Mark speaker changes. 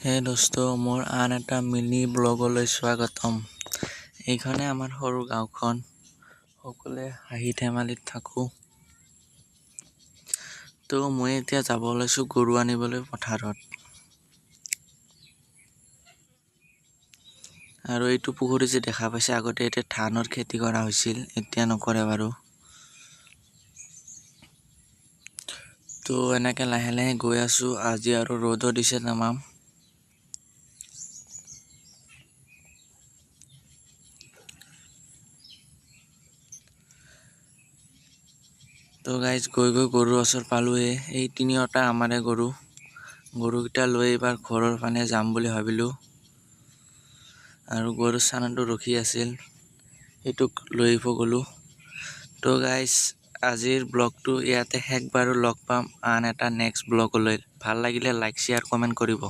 Speaker 1: হে দোস্ত মোৰ আন এটা মিনি ব্লগলৈ স্বাগতম। এইখনে আমাৰ সৰু গাঁওখন। সকলোৱে হাঁহি ধেমালিত থাকোঁ। তো মই এতিয়া যাব ওলাইছোঁ গৰু আনিবলৈ পথাৰত। আৰু এইটো পুখুৰী যে দেখা পাইছে আগতে এতিয়া ধানৰ খেতি কৰা হৈছিল এতিয়া নকৰে বাৰু। তো এনেকে লাহে লাহে গৈ আছোঁ। আজি আৰু ৰ'দো দিছে তামাম। তো গাইজ গৈ গৈ গৰুৰ ওচৰ পালোঁহে এই তিনিওটা আমাৰে গৰু। গৰুকেইটা লৈ এইবাৰ ঘৰৰ ফালে যাম বুলি ভাবিলোঁ। আৰু গৰুৰ চানাটো ৰখি আছিল। সেইটোক লৈ আহিব গ'লোঁ। তো গাইজ আজিৰ ব্লগটো ইয়াতে শেষ বাৰু। লগ পাম আন এটা নেক্সট ব্লগলৈ ভালো লাগিলে লাইক শ্বেয়াৰ কমেণ্ট কৰিব।